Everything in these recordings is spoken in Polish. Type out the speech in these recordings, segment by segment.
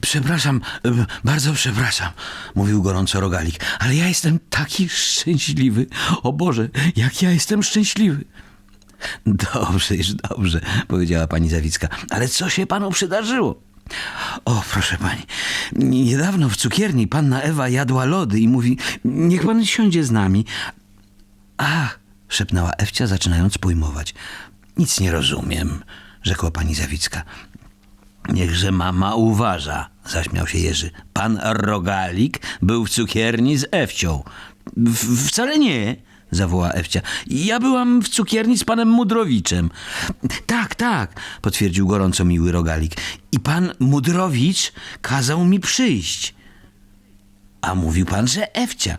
Przepraszam, e, bardzo przepraszam, mówił gorąco rogalik, ale ja jestem taki szczęśliwy. O Boże, jak ja jestem szczęśliwy. Dobrze, już dobrze, powiedziała pani Zawicka, ale co się panu przydarzyło? O, proszę pani, niedawno w cukierni panna Ewa jadła lody i mówi, niech pan siądzie z nami. Ach, szepnęła Ewcia, zaczynając pojmować. Nic nie rozumiem, rzekła pani Zawicka. Niechże mama uważa, zaśmiał się Jerzy. Pan Rogalik był w cukierni z Ewcią. W, wcale nie, zawołała Ewcia. Ja byłam w cukierni z panem Mudrowiczem. Tak, tak, potwierdził gorąco miły Rogalik. I pan Mudrowicz kazał mi przyjść. A mówił pan, że Ewcia.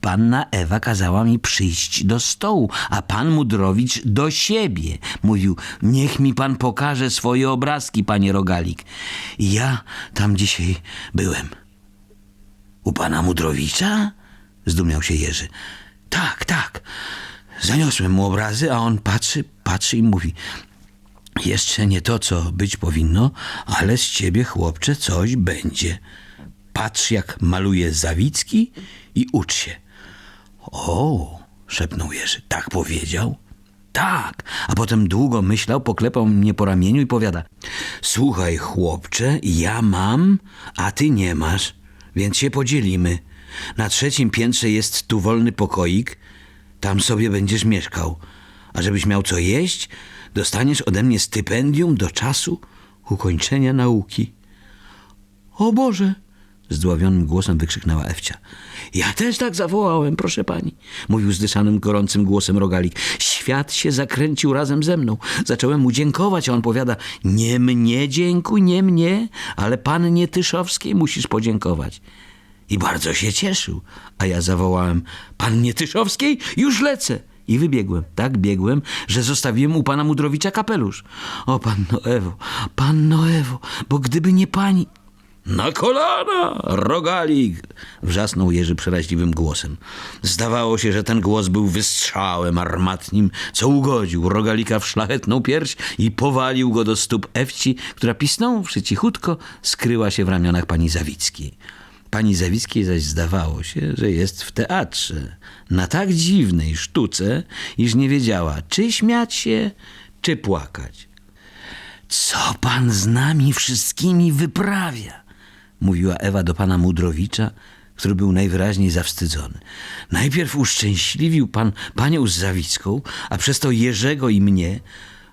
Panna Ewa kazała mi przyjść do stołu, a pan Mudrowicz do siebie. Mówił, niech mi pan pokaże swoje obrazki, panie Rogalik. I ja tam dzisiaj byłem. U pana Mudrowicza? Zdumiał się Jerzy. Tak, tak. Zaniosłem mu obrazy, a on patrzy, patrzy i mówi... Jeszcze nie to, co być powinno, ale z ciebie, chłopcze, coś będzie. Patrz, jak maluje Zawicki i ucz się. O, szepnął Jerzy, tak powiedział? Tak, a potem długo myślał, poklepał mnie po ramieniu i powiada: Słuchaj, chłopcze, ja mam, a ty nie masz, więc się podzielimy. Na trzecim piętrze jest tu wolny pokoik, tam sobie będziesz mieszkał. A żebyś miał co jeść, dostaniesz ode mnie stypendium do czasu ukończenia nauki. O Boże! Zdławionym głosem wykrzyknęła Ewcia. Ja też tak zawołałem, proszę pani, mówił zdyszanym, gorącym głosem rogalik. Świat się zakręcił razem ze mną. Zacząłem mu dziękować, a on powiada, nie mnie dziękuj, nie mnie, ale pannie Tyszowskiej musisz podziękować. I bardzo się cieszył, a ja zawołałem, pannie Tyszowskiej, już lecę. I wybiegłem, tak biegłem, że zostawiłem u pana Mudrowicza kapelusz. O, panno Ewo, panno Ewo, bo gdyby nie pani... Na kolana, rogalik! wrzasnął Jerzy przeraźliwym głosem. Zdawało się, że ten głos był wystrzałem armatnim, co ugodził rogalika w szlachetną pierś i powalił go do stóp Ewci, która pisnąwszy cichutko skryła się w ramionach pani Zawickiej. Pani Zawickiej zaś zdawało się, że jest w teatrze, na tak dziwnej sztuce, iż nie wiedziała, czy śmiać się, czy płakać. Co pan z nami wszystkimi wyprawia? Mówiła Ewa do pana Mudrowicza, który był najwyraźniej zawstydzony. Najpierw uszczęśliwił pan panią z Zawicką, a przez to Jerzego i mnie,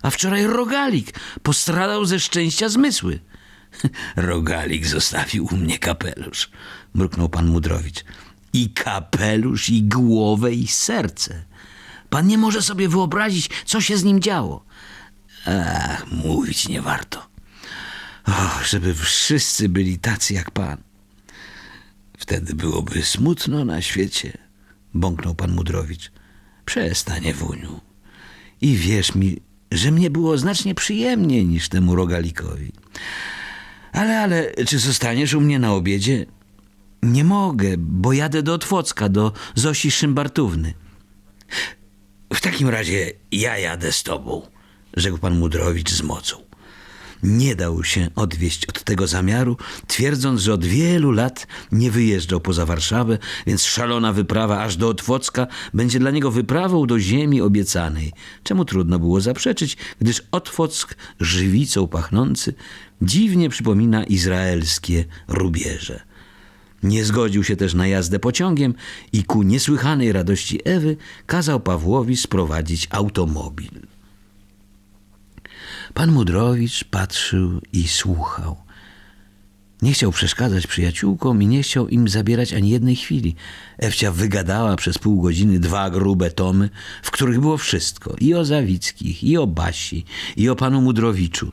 a wczoraj Rogalik postradał ze szczęścia zmysły. Rogalik zostawił u mnie kapelusz, mruknął pan Mudrowicz. I kapelusz, i głowę, i serce. Pan nie może sobie wyobrazić, co się z nim działo. Ach, mówić nie warto. Och, żeby wszyscy byli tacy jak pan. Wtedy byłoby smutno na świecie, bąknął pan Mudrowicz. Przestań, wuniu. I wierz mi, że mnie było znacznie przyjemniej niż temu rogalikowi. Ale, ale, czy zostaniesz u mnie na obiedzie? Nie mogę, bo jadę do Otwocka, do Zosi Szymbartówny. W takim razie ja jadę z tobą, rzekł pan Mudrowicz z mocą. Nie dał się odwieść od tego zamiaru, twierdząc, że od wielu lat nie wyjeżdżał poza Warszawę, więc szalona wyprawa aż do Otwocka będzie dla niego wyprawą do ziemi obiecanej, czemu trudno było zaprzeczyć, gdyż Otwock, żywicą pachnący, dziwnie przypomina izraelskie rubieże. Nie zgodził się też na jazdę pociągiem i ku niesłychanej radości Ewy kazał Pawłowi sprowadzić automobil. Pan Mudrowicz patrzył i słuchał. Nie chciał przeszkadzać przyjaciółkom i nie chciał im zabierać ani jednej chwili. Ewcia wygadała przez pół godziny dwa grube tomy, w których było wszystko. I o Zawickich, i o Basi, i o panu Mudrowiczu.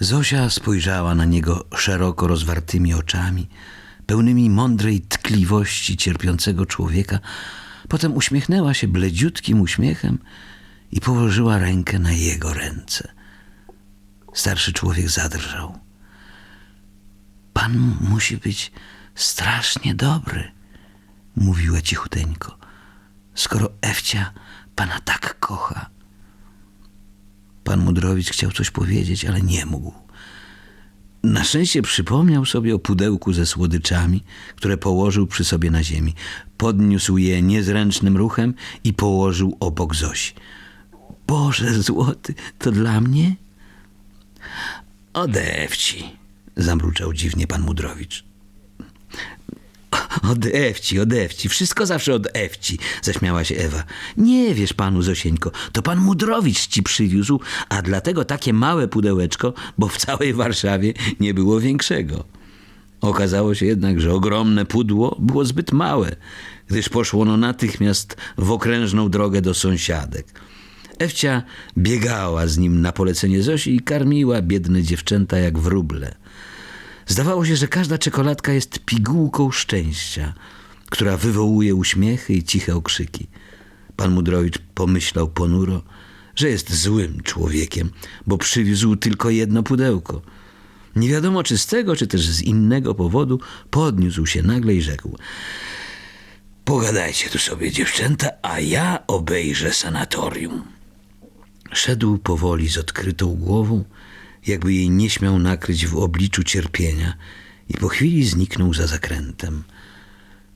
Zosia spojrzała na niego szeroko rozwartymi oczami, pełnymi mądrej tkliwości cierpiącego człowieka. Potem uśmiechnęła się bledziutkim uśmiechem i położyła rękę na jego ręce. Starszy człowiek zadrżał. Pan musi być strasznie dobry, mówiła cichuteńko, skoro Ewcia pana tak kocha. Pan Mudrowicz chciał coś powiedzieć, ale nie mógł. Na szczęście przypomniał sobie o pudełku ze słodyczami, które położył przy sobie na ziemi. Podniósł je niezręcznym ruchem i położył obok Zosi. Boże złoty, to dla mnie? Odewci, zamruczał dziwnie pan Mudrowicz. Od Ewci, od Ewci, wszystko zawsze od Ewci, zaśmiała się Ewa. Nie wiesz panu, Zosieńko, to pan Mudrowicz ci przywiózł, a dlatego takie małe pudełeczko, bo w całej Warszawie nie było większego. Okazało się jednak, że ogromne pudło było zbyt małe, gdyż poszło ono natychmiast w okrężną drogę do sąsiadek. Ewcia biegała z nim na polecenie Zosi i karmiła biedne dziewczęta jak wróble. Zdawało się, że każda czekoladka jest pigułką szczęścia, która wywołuje uśmiechy i ciche okrzyki. Pan Mudrowicz pomyślał ponuro, że jest złym człowiekiem, bo przywiózł tylko jedno pudełko. Nie wiadomo, czy z tego, czy też z innego powodu podniósł się nagle i rzekł: Pogadajcie tu sobie, dziewczęta, a ja obejrzę sanatorium. Szedł powoli z odkrytą głową, jakby jej nie śmiał nakryć w obliczu cierpienia, i po chwili zniknął za zakrętem.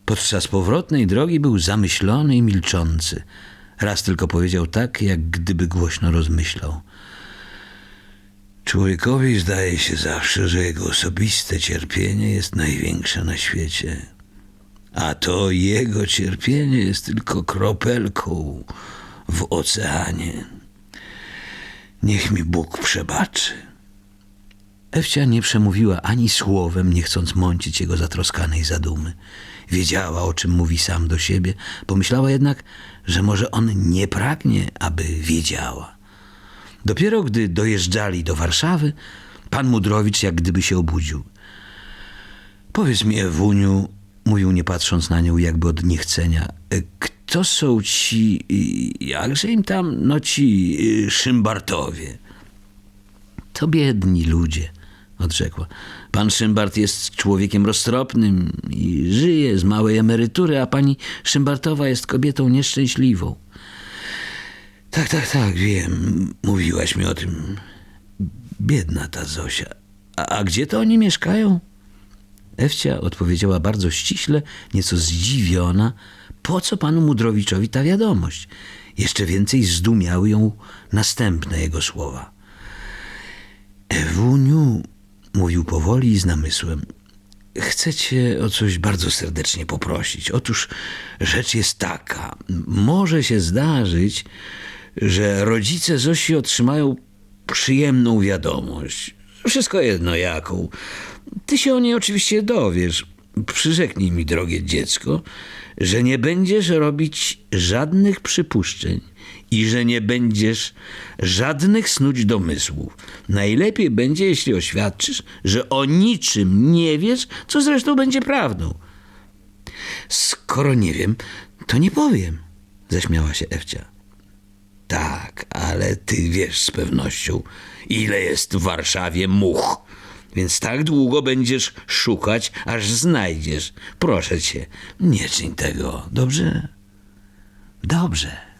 Podczas powrotnej drogi był zamyślony i milczący. Raz tylko powiedział tak, jak gdyby głośno rozmyślał. Człowiekowi zdaje się zawsze, że jego osobiste cierpienie jest największe na świecie. A to jego cierpienie jest tylko kropelką w oceanie. Niech mi Bóg przebaczy. Ewcia nie przemówiła ani słowem, nie chcąc mącić jego zatroskanej zadumy. Wiedziała, o czym mówi sam do siebie, pomyślała jednak, że może on nie pragnie, aby wiedziała. Dopiero gdy dojeżdżali do Warszawy, pan Mudrowicz jak gdyby się obudził. Powiedz mi, Ewuniu, mówił nie patrząc na nią jakby od niechcenia, kto są ci, y, jakże im tam, no ci y, Szymbartowie? To biedni ludzie, odrzekła. Pan Szymbart jest człowiekiem roztropnym i żyje z małej emerytury, a pani Szymbartowa jest kobietą nieszczęśliwą. Tak, tak, tak, wiem. Mówiłaś mi o tym. Biedna ta Zosia. A, a gdzie to oni mieszkają? Ewcia odpowiedziała bardzo ściśle, nieco zdziwiona, po co panu Mudrowiczowi ta wiadomość. Jeszcze więcej zdumiały ją następne jego słowa. Ewuniu, mówił powoli i z namysłem, chcę cię o coś bardzo serdecznie poprosić. Otóż rzecz jest taka. Może się zdarzyć, że rodzice Zosi otrzymają przyjemną wiadomość. Wszystko jedno jaką. Ty się o niej oczywiście dowiesz. Przyrzeknij mi, drogie dziecko, że nie będziesz robić żadnych przypuszczeń i że nie będziesz żadnych snuć domysłów. Najlepiej będzie, jeśli oświadczysz, że o niczym nie wiesz, co zresztą będzie prawdą. Skoro nie wiem, to nie powiem, zaśmiała się Ewcia. Tak, ale ty wiesz z pewnością, ile jest w Warszawie much. Więc tak długo będziesz szukać, aż znajdziesz. Proszę cię, nie czyń tego, dobrze? Dobrze.